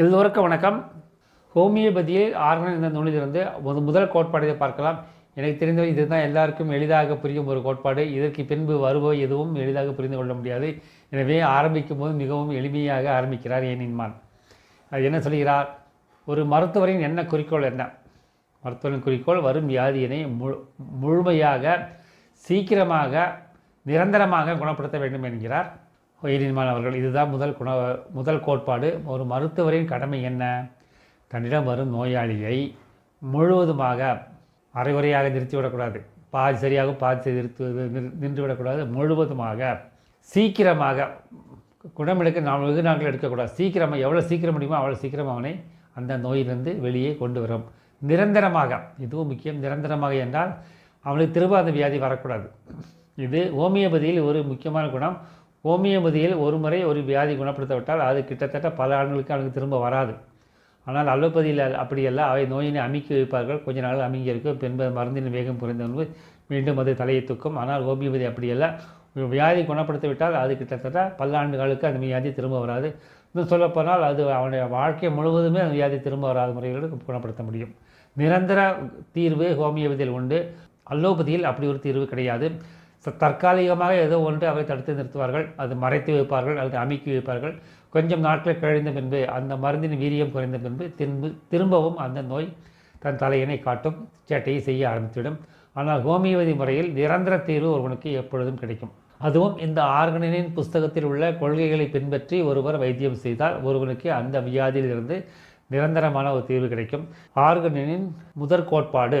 எல்லோருக்கும் வணக்கம். ஹோமியோபதியில் ஆர்கன் என்ற நூலிலிருந்து ஒரு முதல் கோட்பாடை பார்க்கலாம். எனக்கு தெரிந்தவரை இதுதான் எல்லாருக்கும் எளிதாக புரியும் ஒரு கோட்பாடு. இதற்கு பின்பு வருபவை எதுவும் எளிதாக புரிந்து கொள்ள முடியாது. எனவே ஆரம்பிக்கும் போது மிகவும் எளிமையாக ஆரம்பிக்கிறார் ஏனின்மான். அது என்ன சொல்கிறார்? ஒரு மருத்துவரின் என்ன குறிக்கோள் என்ன? மருத்துவரின் குறிக்கோள் வரும் வியாதியினை முழு முழுமையாக சீக்கிரமாக நிரந்தரமாக குணப்படுத்த வேண்டும் என்கிறார். உயிரின்மான் அவர்கள் இதுதான் முதல் குண முதல் கோட்பாடு. ஒரு மருத்துவரின் கடமை என்ன? தன்னிடம் வரும் நோயாளியை முழுவதுமாக அரைகுறையாக நிறுத்திவிடக்கூடாது. பாதி சரியாகவும் பாதி நிறுத்து நின்றுவிடக்கூடாது. முழுவதுமாக சீக்கிரமாக குணமெடுக்க நாம் வெகு நாட்கள் எடுக்கக்கூடாது. சீக்கிரமாக எவ்வளோ சீக்கிரம் முடியுமோ அவ்வளோ சீக்கிரம் அவனை அந்த நோயிலிருந்து வெளியே கொண்டு வரும். நிரந்தரமாக இதுவும் முக்கியம் நிரந்தரமாக என்றால் அவனுக்கு திரும்ப அந்த வியாதி வரக்கூடாது. இது ஹோமியோபதியில் ஒரு முக்கியமான குணம். ஹோமியோபதியில் ஒரு முறை ஒரு வியாதி குணப்படுத்தப்பட்டால் அது கிட்டத்தட்ட பல ஆண்டுகளுக்கு அவனுக்கு திரும்ப வராது. ஆனால் அலோபதியில் அப்படியல்ல அவை நோயினை அமுக்கி வைப்பார்கள். கொஞ்ச நாள் அமுங்கி இருக்கும் பின்பு மருந்தின் வேகம் குறைந்து மீண்டும் அது தலையை தூக்கும். ஆனால் ஹோமியோபதி அப்படியல்ல. வியாதி குணப்படுத்தி விட்டால் அது கிட்டத்தட்ட பல்லாண்டுகளுக்கு அந்த வியாதி திரும்ப வராது. இன்னும் சொல்லப்போனால் அது அவனுடைய வாழ்க்கை முழுவதுமே அந்த வியாதி திரும்ப வராத முறைகளுக்கு குணப்படுத்த முடியும். நிரந்தர தீர்வு ஹோமியோபதியில் உண்டு. அலோபதியில் அப்படி ஒரு தீர்வு கிடையாது. தற்காலிகமாக ஏதோ ஒன்று அவை தடுத்து நிறுத்துவார்கள். அது மறைத்து வைப்பார்கள் அல்லது அமைக்கி வைப்பார்கள். கொஞ்சம் நாட்கள் கழிந்த பின்பு அந்த மருந்தின் வீரியம் குறைந்த பின்பு திரும்ப திரும்பவும் அந்த நோய் தன் தலையினை காட்டும் சேட்டையை செய்ய ஆரம்பித்துவிடும். ஆனால் ஹோமியோபதி முறையில் நிரந்தர தீர்வு ஒருவனுக்கு எப்பொழுதும் கிடைக்கும். அதுவும் இந்த ஆர்கனினின் புஸ்தகத்தில் உள்ள கொள்கைகளை பின்பற்றி ஒருவர் வைத்தியம் செய்தால் ஒருவனுக்கு அந்த வியாதியிலிருந்து நிரந்தரமான ஒரு தீர்வு கிடைக்கும். ஆர்கனினின் முதற் கோட்பாடு